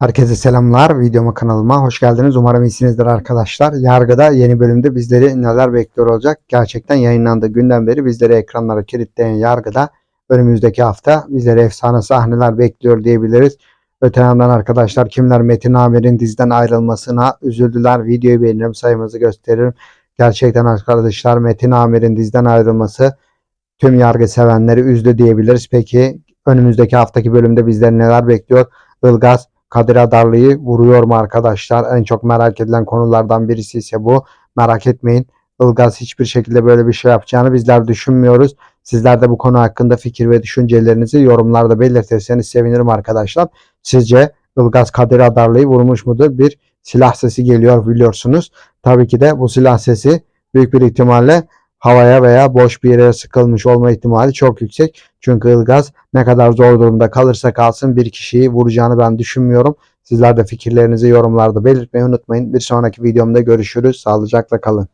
Herkese selamlar. Videoma kanalıma hoş geldiniz. Umarım iyisinizdir arkadaşlar. Yargıda yeni bölümde bizleri neler bekliyor olacak? Gerçekten yayınlandığı günden beri bizleri ekranlara kilitleyen Yargıda önümüzdeki hafta bizleri efsane sahneler bekliyor diyebiliriz. Öte yandan arkadaşlar kimler Metin Amir'in diziden ayrılmasına üzüldüler. Videoyu beğenirim sayımızı gösteririm. Gerçekten arkadaşlar Metin Amir'in diziden ayrılması tüm yargı sevenleri üzdü diyebiliriz. Peki önümüzdeki haftaki bölümde bizleri neler bekliyor? Ilgaz Kadir Adarlı'yı vuruyor mu arkadaşlar? En çok merak edilen konulardan birisi ise bu. Merak etmeyin. Ilgaz hiçbir şekilde böyle bir şey yapacağını bizler düşünmüyoruz. Sizler de bu konu hakkında fikir ve düşüncelerinizi yorumlarda belirtirseniz sevinirim arkadaşlar. Sizce Ilgaz Kadir Adarlı'yı vurmuş mudur? Bir silah sesi geliyor biliyorsunuz. Tabii ki de bu silah sesi büyük bir ihtimalle havaya veya boş bir yere sıkılmış olma ihtimali çok yüksek. Çünkü Ilgaz ne kadar zor durumda kalırsa kalsın bir kişiyi vuracağını ben düşünmüyorum. Sizler de fikirlerinizi yorumlarda belirtmeyi unutmayın. Bir sonraki videomda görüşürüz. Sağlıcakla kalın.